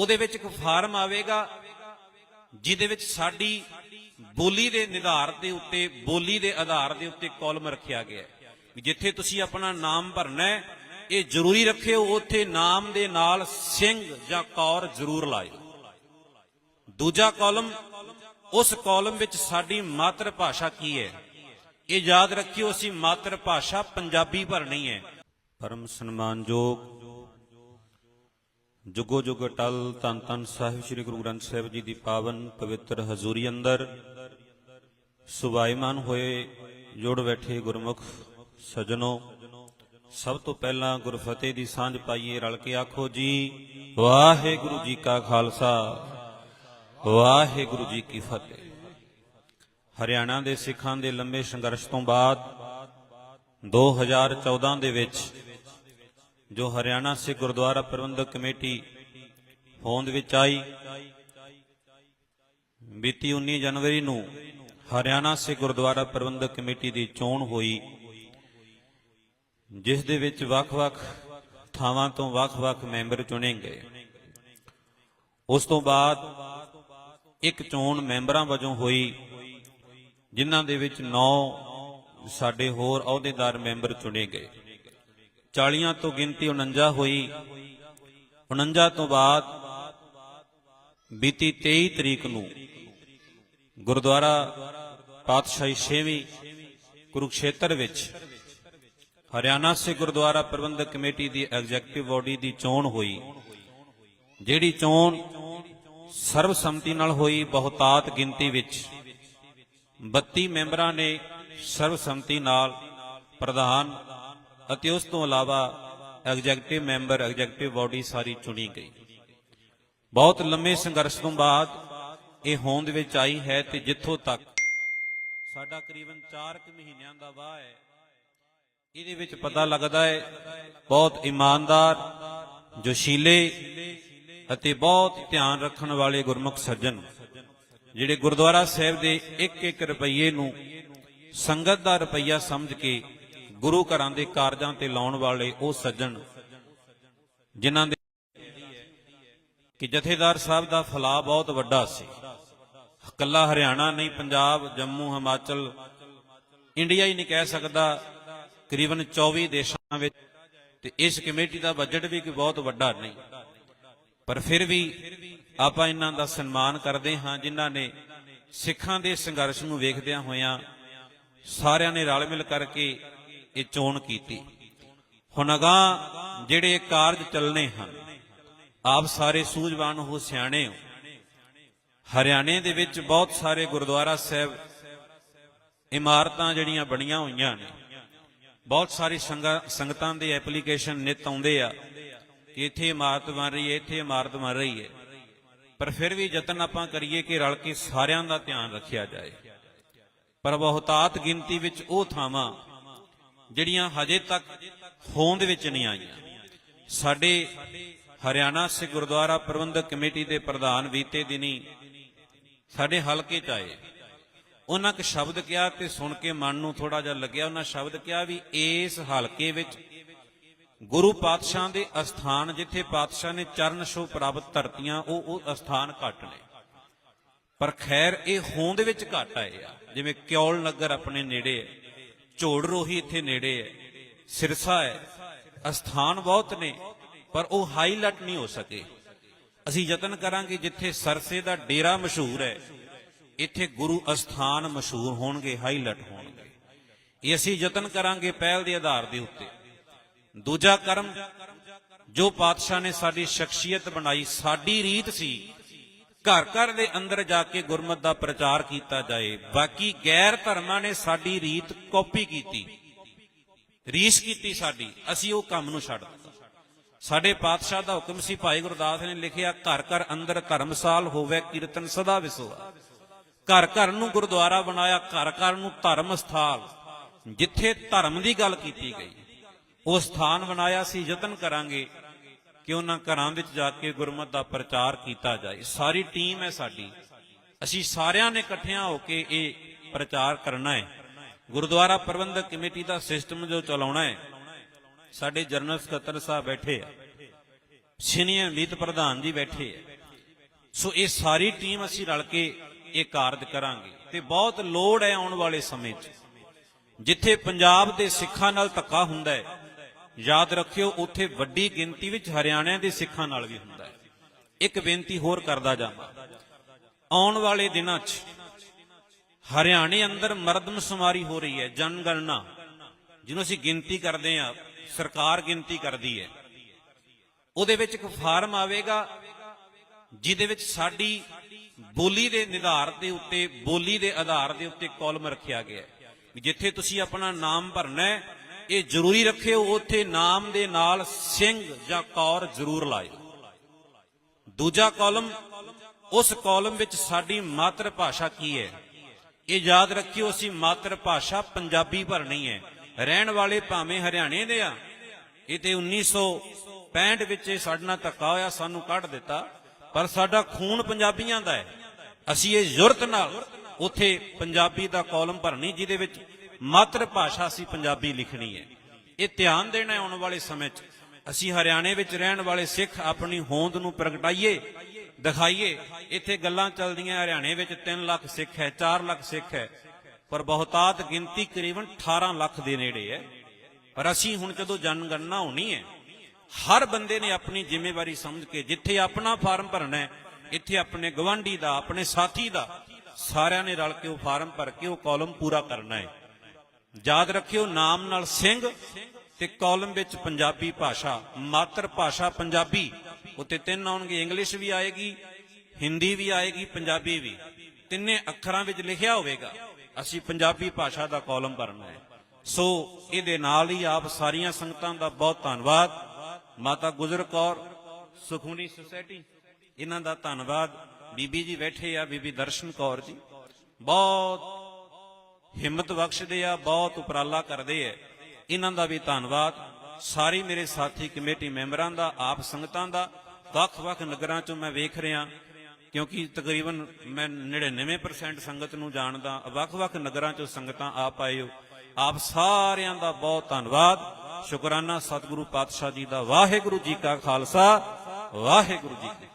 ਉਹਦੇ ਵਿੱਚ ਇੱਕ ਫਾਰਮ ਆਵੇਗਾ ਜਿਹਦੇ ਵਿੱਚ ਸਾਡੀ ਬੋਲੀ ਦੇ ਨਿਧਾਰ ਦੇ ਉੱਤੇ, ਬੋਲੀ ਦੇ ਆਧਾਰ ਦੇ ਉੱਤੇ ਕਾਲਮ ਰੱਖਿਆ ਗਿਆ ਹੈ। ਜਿੱਥੇ ਤੁਸੀਂ ਆਪਣਾ ਨਾਮ ਭਰਨਾ ਹੈ, ਇਹ ਜ਼ਰੂਰੀ ਰੱਖਿਓ, ਉੱਥੇ ਨਾਮ ਦੇ ਨਾਲ ਸਿੰਘ ਜਾਂ ਕੌਰ ਜ਼ਰੂਰ ਲਾਇਓ। ਦੂਜਾ ਕਾਲਮ ਉਸ ਕਾਲਮ ਵਿੱਚ ਸਾਡੀ ਮਾਤਰ ਭਾਸ਼ਾ ਕੀ ਹੈ? ਇਹ ਯਾਦ ਰੱਖਿਓ, ਅਸੀਂ ਮਾਤਰ ਭਾਸ਼ਾ ਪੰਜਾਬੀ ਭਰਨੀ ਹੈ। ਪਰਮ ਸਨਮਾਨਯੋਗ ਜੁਗੋ ਜੁਗ ਅਟਲ ਤਨ ਤਨ ਸਾਹਿਬ ਸ੍ਰੀ ਗੁਰੂ ਗ੍ਰੰਥ ਸਾਹਿਬ ਜੀ ਦੀ ਪਾਵਨ ਪਵਿੱਤਰ ਹਜ਼ੂਰੀ ਅੰਦਰ। ਸੁਭਾਈਮਾਨ ਹੋਏ ਜੁੜ ਬੈਠੇ ਗੁਰਮੁਖ ਸਜਣੋ। ਸਭ ਤੋਂ ਪਹਿਲਾਂ ਗੁਰਫਤਿਹ ਦੀ ਸਾਂਝ ਪਾਈਏ ਰਲ ਕੇ ਆਖੋ ਜੀ, ਵਾਹਿਗੁਰੂ ਜੀ ਕਾ ਖਾਲਸਾ, ਵਾਹਿਗੁਰੂ ਜੀ ਕੀ ਫਤਿਹ। ਹਰਿਆਣਾ ਦੇ ਸਿੱਖਾਂ ਦੇ ਲੰਮੇ ਸੰਘਰਸ਼ ਤੋਂ ਬਾਅਦ 2014 ਦੇ ਵਿੱਚ ਜੋ ਹਰਿਆਣਾ ਸਿੱਖ ਗੁਰਦੁਆਰਾ ਪ੍ਰਬੰਧਕ ਕਮੇਟੀ ਹੋਂਦ ਵਿੱਚ ਆਈ, ਬੀਤੀ 19 ਜਨਵਰੀ ਨੂੰ ਹਰਿਆਣਾ ਸਿੱਖ ਗੁਰਦੁਆਰਾ ਪ੍ਰਬੰਧਕ ਕਮੇਟੀ ਦੀ ਚੋਣ ਹੋਈ, ਜਿਸ ਦੇ ਵਿੱਚ ਵੱਖ-ਵੱਖ ਥਾਵਾਂ ਤੋਂ ਵੱਖ-ਵੱਖ ਮੈਂਬਰ ਚੁਣੇ ਗਏ। ਉਸ ਤੋਂ ਬਾਅਦ ਇੱਕ ਚੋਣ ਮੈਂਬਰਾਂ ਵਜੋਂ ਹੋਈ, ਜਿਨ੍ਹਾਂ ਦੇ ਵਿੱਚ 9 ਸਾਡੇ ਹੋਰ ਅਹੁਦੇਦਾਰ ਮੈਂਬਰ ਚੁਣੇ ਗਏ। 40 ਤੋਂ ਗਿਣਤੀ 49 ਹੋਈ। 49 ਤੋਂ ਬਾਅਦ ਬੀਤੀ 23 ਤਰੀਕ ਨੂੰ ਗੁਰਦੁਆਰਾ ਪਾਤਸ਼ਾਹੀ 6ਵੀਂ ਕੁਰੂਕਸ਼ੇਤਰ ਵਿੱਚ ਹਰਿਆਣਾ ਸੇ ਗੁਰਦੁਆਰਾ ਪ੍ਰਬੰਧਕ ਕਮੇਟੀ ਦੀ ਐਗਜ਼ੈਕਟਿਵ ਬਾਡੀ ਦੀ ਚੋਣ ਹੋਈ, ਜਿਹੜੀ ਚੋਣ ਸਰਬਸੰਮਤੀ ਨਾਲ ਹੋਈ ਬਹੁਤਾਤ ਗਿਣਤੀ ਵਿੱਚ। 32 ਮੈਂਬਰਾਂ ਨੇ ਸਰਬਸੰਮਤੀ ਨਾਲ ਪ੍ਰਧਾਨ ਅਤੇ ਉਸ ਤੋਂ ਇਲਾਵਾ ਐਗਜ਼ੈਕਟਿਵ ਮੈਂਬਰ, ਐਗਜ਼ੈਕਟਿਵ ਬਾਡੀ ਸਾਰੀ ਚੁਣੀ ਗਈ। ਬਹੁਤ ਲੰਮੇ ਸੰਘਰਸ਼ ਤੋਂ ਬਾਅਦ ਇਹ ਹੋਂਦ ਵਿੱਚ ਆਈ ਹੈ ਤੇ ਜਿੱਥੋਂ ਤੱਕ ਸਾਡਾ ਕਰੀਬਨ 4 ਕੁ ਮਹੀਨਿਆਂ ਦਾ ਵਾਹ ਹੈ, ਇਹਦੇ ਵਿੱਚ ਪਤਾ ਲੱਗਦਾ ਹੈ, ਬਹੁਤ ਇਮਾਨਦਾਰ, ਜੋਸ਼ੀਲੇ ਅਤੇ ਬਹੁਤ ਧਿਆਨ ਰੱਖਣ ਵਾਲੇ ਗੁਰਮੁਖ ਸੱਜਣ, ਜਿਹੜੇ ਗੁਰਦੁਆਰਾ ਸਾਹਿਬ ਦੇ ਇੱਕ ਇੱਕ ਰੁਪਈਏ ਨੂੰ ਸੰਗਤ ਦਾ ਰੁਪਈਆ ਸਮਝ ਕੇ ਗੁਰੂ ਘਰਾਂ ਦੇ ਕਾਰਜਾਂ ਤੇ ਲਾਉਣ ਵਾਲੇ ਉਹ ਸੱਜਣ, ਜਿਨ੍ਹਾਂ ਦੇ ਕਿ ਜਥੇਦਾਰ ਸਾਹਿਬ ਦਾ ਫਲਾ ਬਹੁਤ ਵੱਡਾ ਸੀ। ਕੱਲਾ ਹਰਿਆਣਾ ਨਹੀਂ, ਪੰਜਾਬ, ਜੰਮੂ, ਹਿਮਾਚਲ, ਇੰਡੀਆ ਹੀ ਨਹੀਂ ਕਹਿ ਸਕਦਾ। ਕਰੀਬਨ 24 ਦੇਸ਼ਾਂ ਵਿੱਚ ਤੇ ਇਸ ਕਮੇਟੀ ਦਾ ਬਜਟ ਵੀ ਕੋਈ ਬਹੁਤ ਵੱਡਾ ਨਹੀਂ। ਪਰ ਫਿਰ ਵੀ ਆਪਾਂ ਇਹਨਾਂ ਦਾ ਸਨਮਾਨ ਕਰਦੇ ਹਾਂ, ਜਿਨ੍ਹਾਂ ਨੇ ਸਿੱਖਾਂ ਦੇ ਸੰਘਰਸ਼ ਨੂੰ ਵੇਖਦਿਆਂ ਹੋਇਆਂ ਸਾਰਿਆਂ ਨੇ ਰਲ ਮਿਲ ਕਰਕੇ ਇਹ ਚੋਣ ਕੀਤੀ। ਹੁਣ ਅਗਾਂਹ ਜਿਹੜੇ ਕਾਰਜ ਚੱਲਣੇ ਹਨ, ਆਪ ਸਾਰੇ ਸੂਝਵਾਨ ਹੋ, ਸਿਆਣੇ ਹੋ। ਹਰਿਆਣੇ ਦੇ ਵਿੱਚ ਬਹੁਤ ਸਾਰੇ ਗੁਰਦੁਆਰਾ ਸਾਹਿਬ, ਇਮਾਰਤਾਂ ਜਿਹੜੀਆਂ ਬਣੀਆਂ ਹੋਈਆਂ ਨੇ। ਬਹੁਤ ਸਾਰੀ ਸੰਗਤਾਂ ਦੇ ਐਪਲੀਕੇਸ਼ਨ ਨਿਤ ਆਉਂਦੇ ਆ ਕਿ ਇੱਥੇ ਇਮਾਰਤ ਬਣ ਰਹੀ ਹੈ, ਇੱਥੇ ਇਮਾਰਤ ਬਣ ਰਹੀ ਹੈ। ਪਰ ਫਿਰ ਵੀ ਯਤਨ ਆਪਾਂ ਕਰੀਏ ਕਿ ਰਲ ਕੇ ਸਾਰਿਆਂ ਦਾ ਧਿਆਨ ਰੱਖਿਆ ਜਾਏ। ਪਰ ਬਹੁਤਾਤ ਗਿਣਤੀ ਵਿੱਚ ਉਹ ਥਾਵਾਂ ਜਿਹੜੀਆਂ ਹਜੇ ਤੱਕ ਹੋਂਦ ਵਿੱਚ ਨਹੀਂ ਆਈਆਂ। ਸਾਡੇ ਹਰਿਆਣਾ ਸਿੱਖ ਗੁਰਦੁਆਰਾ ਪ੍ਰਬੰਧਕ ਕਮੇਟੀ ਦੇ ਪ੍ਰਧਾਨ ਬੀਤੇ ਦਿਨੀ ਸਾਡੇ ਹਲਕੇ ਚ ਆਏ। ਉਹਨਾਂ ਇੱਕ ਸ਼ਬਦ ਕਿਹਾ ਤੇ ਸੁਣ ਕੇ ਮਨ ਨੂੰ ਥੋੜਾ ਜਿਹਾ ਲੱਗਿਆ। ਉਹਨਾਂ ਸ਼ਬਦ ਕਿਹਾ ਵੀ ਇਸ ਹਲਕੇ ਵਿੱਚ ਗੁਰੂ ਪਾਤਸ਼ਾਹ ਦੇ ਅਸਥਾਨ ਜਿੱਥੇ ਪਾਤਸ਼ਾਹ ਨੇ ਚਰਨ ਛੋਹ ਪ੍ਰਾਪਤ ਧਰਤੀਆਂ, ਉਹ ਉਹ ਅਸਥਾਨ ਘੱਟ ਨੇ। ਪਰ ਖੈਰ ਇਹ ਹੋਂਦ ਵਿੱਚ ਘੱਟ ਆਏ ਆ। ਜਿਵੇਂ ਕਿਉਲ ਨਗਰ ਆਪਣੇ ਨੇੜੇ ਹੈ ਝੋੜ ਰੋਹੀ ਇੱਥੇ ਨੇੜੇ ਹੈ। ਸਿਰਸਾ ਹੈ। ਅਸਥਾਨ ਬਹੁਤ ਨੇ, ਪਰ ਉਹ ਹਾਈਲਾਈਟ ਨਹੀਂ ਹੋ ਸਕੇ। ਅਸੀਂ ਯਤਨ ਕਰਾਂਗੇ ਜਿੱਥੇ ਸਰਸੇ ਦਾ ਡੇਰਾ ਮਸ਼ਹੂਰ ਹੈ। ਇੱਥੇ ਗੁਰੂ ਅਸਥਾਨ ਮਸ਼ਹੂਰ ਹੋਣਗੇ, ਹਾਈਲਾਈਟ ਹੋਣਗੇ। ਇਹ ਅਸੀਂ ਯਤਨ ਕਰਾਂਗੇ ਪਹਿਲ ਦੇ ਆਧਾਰ ਦੇ ਉੱਤੇ। ਦੂਜਾ ਕਰਮ, ਜੋ ਪਾਤਸ਼ਾਹ ਨੇ ਸਾਡੀ ਸ਼ਖਸੀਅਤ ਬਣਾਈ, ਸਾਡੀ ਰੀਤ ਸੀ ਘਰ ਘਰ ਦੇ ਅੰਦਰ ਜਾ ਕੇ ਗੁਰਮਤ ਦਾ ਪ੍ਰਚਾਰ ਕੀਤਾ ਜਾਏ। ਬਾਕੀ ਗੈਰ ਧਰਮਾਂ ਨੇ ਸਾਡੀ ਰੀਤ ਕਾਪੀ ਕੀਤੀ। ਰੀਸ ਕੀਤੀ ਸਾਡੀ। ਅਸੀਂ ਉਹ ਕੰਮ ਨੂੰ ਛੱਡ ਦਿੱਤਾ। ਸਾਡੇ ਪਾਤਸ਼ਾਹ ਦਾ ਹੁਕਮ ਸੀ, ਭਾਈ ਗੁਰਦਾਸ ਨੇ ਲਿਖਿਆ, ਘਰ ਘਰ ਅੰਦਰ ਧਰਮਸਾਲ ਹੋਵੇ, ਕੀਰਤਨ ਸਦਾ ਵਿਸੋਆ। ਘਰ ਘਰ ਨੂੰ ਗੁਰਦੁਆਰਾ ਬਣਾਇਆ, ਘਰ ਘਰ ਨੂੰ ਧਰਮ ਸਥਾਲ ਜਿੱਥੇ ਧਰਮ ਦੀ ਗੱਲ ਕੀਤੀ ਗਈ, ਉਹ ਸਥਾਨ ਬਣਾਇਆ ਸੀ ਯਤਨ ਕਰਾਂਗੇ। ਕਿ ਉਹਨਾਂ ਘਰਾਂ ਵਿੱਚ ਜਾ ਕੇ ਗੁਰਮਤ ਦਾ ਪ੍ਰਚਾਰ ਕੀਤਾ ਜਾਏ। ਸਾਰੀ ਟੀਮ ਹੈ ਸਾਡੀ। ਅਸੀਂ ਸਾਰਿਆਂ ਨੇ ਇਕੱਠਿਆਂ ਹੋ ਕੇ ਇਹ ਪ੍ਰਚਾਰ ਕਰਨਾ ਹੈ। ਗੁਰਦੁਆਰਾ ਪ੍ਰਬੰਧਕ ਕਮੇਟੀ ਦਾ ਸਿਸਟਮ ਜੋ ਚਲਾਉਣਾ ਹੈ, ਸਾਡੇ ਜਨਰਲ ਸਕੱਤਰ ਸਾਹਿਬ ਬੈਠੇ ਆ। ਸੀਨੀਅਰ ਮੀਤ ਪ੍ਰਧਾਨ ਜੀ ਬੈਠੇ ਆ। ਸੋ ਇਹ ਸਾਰੀ ਟੀਮ ਅਸੀਂ ਰਲ ਕੇ ਇਹ ਕਾਰਜ ਕਰਾਂਗੇ ਤੇ ਬਹੁਤ ਲੋੜ ਹੈ ਆਉਣ ਵਾਲੇ ਸਮੇਂ 'ਚ। ਜਿੱਥੇ ਪੰਜਾਬ ਦੇ ਸਿੱਖਾਂ ਨਾਲ ਧੱਕਾ ਹੁੰਦਾ ਹੈ ਯਾਦ ਰੱਖਿਓ, ਉੱਥੇ ਵੱਡੀ ਗਿਣਤੀ ਵਿੱਚ ਹਰਿਆਣਾ ਦੇ ਸਿੱਖਾਂ ਨਾਲ ਵੀ ਹੁੰਦਾ ਹੈ। ਇੱਕ ਬੇਨਤੀ ਹੋਰ ਕਰਦਾ ਜਾਵਾਂ। ਆਉਣ ਵਾਲੇ ਦਿਨਾਂ 'ਚ ਹਰਿਆਣੇ ਅੰਦਰ ਮਰਦਮਸ਼ੁਮਾਰੀ ਹੋ ਰਹੀ ਹੈ, ਜਨਗਣਨਾ, ਜਿਹਨੂੰ ਅਸੀਂ ਗਿਣਤੀ ਕਰਦੇ ਹਾਂ, ਸਰਕਾਰ ਗਿਣਤੀ ਕਰਦੀ ਹੈ। ਉਹਦੇ ਵਿੱਚ ਇੱਕ ਫਾਰਮ ਆਵੇਗਾ, ਜਿਹਦੇ ਵਿੱਚ ਸਾਡੀ ਬੋਲੀ ਦੇ ਨਿਧਾਰ ਦੇ ਉੱਤੇ, ਬੋਲੀ ਦੇ ਆਧਾਰ ਦੇ ਉੱਤੇ ਕਾਲਮ ਰੱਖਿਆ ਗਿਆ ਹੈ। ਜਿੱਥੇ ਤੁਸੀਂ ਆਪਣਾ ਨਾਮ ਭਰਨਾ ਹੈ ਇਹ ਜ਼ਰੂਰੀ ਰੱਖਿਓ, ਉੱਥੇ ਨਾਮ ਦੇ ਨਾਲ ਸਿੰਘ ਜਾਂ ਕੌਰ ਜ਼ਰੂਰ ਲਾਇਓ। ਦੂਜਾ ਕਾਲਮ ਉਸ ਕਾਲਮ ਵਿੱਚ ਸਾਡੀ ਮਾਤਰ ਭਾਸ਼ਾ ਕੀ ਹੈ? ਇਹ ਯਾਦ ਰੱਖਿਓ, ਅਸੀਂ ਮਾਤਰ ਭਾਸ਼ਾ ਪੰਜਾਬੀ ਭਰਨੀ ਹੈ। ਰਹਿਣ ਵਾਲੇ ਭਾਵੇਂ ਹਰਿਆਣੇ ਦੇ ਆ, ਇਹ ਤੇ 1965 ਵਿੱਚ ਇਹ ਸਾਡੇ ਨਾਲ ਧੱਕਾ ਹੋਇਆ, ਸਾਨੂੰ ਕੱਢ ਦਿੱਤਾ। ਪਰ ਸਾਡਾ ਖੂਨ ਪੰਜਾਬੀਆਂ ਦਾ ਹੈ। ਅਸੀਂ ਇਹ ਜ਼ੁਰਤ ਨਾਲ ਉਥੇ ਪੰਜਾਬੀ ਦਾ ਕਾਲਮ ਭਰਨੀ, ਜਿਹਦੇ ਵਿੱਚ ਮਾਤਰ ਭਾਸ਼ਾ ਅਸੀਂ ਪੰਜਾਬੀ ਲਿਖਣੀ ਹੈ। ਇਹ ਧਿਆਨ ਦੇਣਾ ਆਉਣ ਵਾਲੇ ਸਮੇਂ 'ਚ। ਅਸੀਂ ਹਰਿਆਣੇ ਵਿੱਚ ਰਹਿਣ ਵਾਲੇ ਸਿੱਖ ਆਪਣੀ ਹੋਂਦ ਨੂੰ ਪ੍ਰਗਟਾਈਏ, ਦਿਖਾਈਏ। ਇੱਥੇ ਗੱਲਾਂ ਚੱਲਦੀਆਂ, ਹਰਿਆਣੇ ਵਿੱਚ 3 ਲੱਖ ਸਿੱਖ ਹੈ 4 ਲੱਖ ਸਿੱਖ ਹੈ। ਪਰ ਬਹੁਤਾਤ ਗਿਣਤੀ ਕਰੀਬਨ 18 ਲੱਖ ਦੇ ਨੇੜੇ ਹੈ। ਪਰ ਅਸੀਂ ਹੁਣ ਜਦੋਂ ਜਨਗਣਨਾ ਹੋਣੀ ਹੈ, ਹਰ ਬੰਦੇ ਨੇ ਆਪਣੀ ਜ਼ਿੰਮੇਵਾਰੀ ਸਮਝ ਕੇ ਜਿੱਥੇ ਆਪਣਾ ਫਾਰਮ ਭਰਨਾ ਹੈ, ਇੱਥੇ ਆਪਣੇ ਗਵਾਂਢੀ ਦਾ, ਆਪਣੇ ਸਾਥੀ ਦਾ, ਸਾਰਿਆਂ ਨੇ ਰਲ ਕੇ ਉਹ ਫਾਰਮ ਭਰ ਕੇ ਉਹ ਕਾਲਮ ਪੂਰਾ ਕਰਨਾ ਹੈ। ਯਾਦ ਰੱਖਿਓ ਨਾਮ ਨਾਲ ਸਿੰਘ ਤੇ ਕਾਲਮ ਵਿੱਚ ਪੰਜਾਬੀ ਭਾਸ਼ਾ, ਮਾਤਰ ਭਾਸ਼ਾ ਪੰਜਾਬੀ। ਉੱਤੇ ਤਿੰਨ ਆਉਣਗੇ ਇੰਗਲਿਸ਼ ਵੀ ਆਏਗੀ ਹਿੰਦੀ ਵੀ ਆਏਗੀ, ਪੰਜਾਬੀ ਵੀ। ਤਿੰਨੇ ਅੱਖਰਾਂ ਵਿੱਚ ਲਿਖਿਆ ਹੋਵੇਗਾ। ਅਸੀਂ ਪੰਜਾਬੀ ਭਾਸ਼ਾ ਦਾ ਕਾਲਮ ਭਰਨਾ ਹੈ। ਸੋ ਇਹਦੇ ਨਾਲ ਹੀ ਆਪ ਸਾਰੀਆਂ ਸੰਗਤਾਂ ਦਾ ਬਹੁਤ ਧੰਨਵਾਦ। ਮਾਤਾ ਗੁਜਰ ਕੌਰ ਸੁਖੂਨੀ ਸੁਸਾਇਟੀ, ਇਹਨਾਂ ਦਾ ਧੰਨਵਾਦ। ਬੀਬੀ ਜੀ ਬੈਠੇ ਆ, ਬੀਬੀ ਦਰਸ਼ਨ ਕੌਰ ਜੀ। ਬਹੁਤ ਹਿੰਮਤ ਬਖਸ਼ਦੇ ਆ, ਬਹੁਤ ਉਪਰਾਲਾ ਕਰਦੇ ਆ। ਇਹਨਾਂ ਦਾ ਵੀ ਧੰਨਵਾਦ। ਸਾਰੇ ਮੇਰੇ ਸਾਥੀ ਕਮੇਟੀ ਮੈਂਬਰਾਂ ਦਾ, ਆਪ ਸੰਗਤਾਂ ਦਾ, ਵੱਖ-ਵੱਖ ਨਗਰਾਂ ਚੋਂ ਮੈਂ ਵੇਖ ਰਿਹਾ। ਕਿਉਂਕਿ ਤਕਰੀਬਨ ਮੈਂ 99% ਸੰਗਤ ਨੂੰ ਜਾਣਦਾ, ਵੱਖ-ਵੱਖ ਨਗਰਾਂ ਚੋਂ ਸੰਗਤਾਂ ਆਪ ਆਏ ਹੋ। ਆਪ ਸਾਰਿਆਂ ਦਾ ਬਹੁਤ ਧੰਨਵਾਦ। ਸ਼ੁਕਰਾਨਾ ਸਤਿਗੁਰੂ ਪਾਤਸ਼ਾਹ ਜੀ ਦਾ। ਵਾਹਿਗੁਰੂ ਜੀ ਕਾ ਖਾਲਸਾ। ਵਾਹਿਗੁਰੂ ਜੀ ਕੀ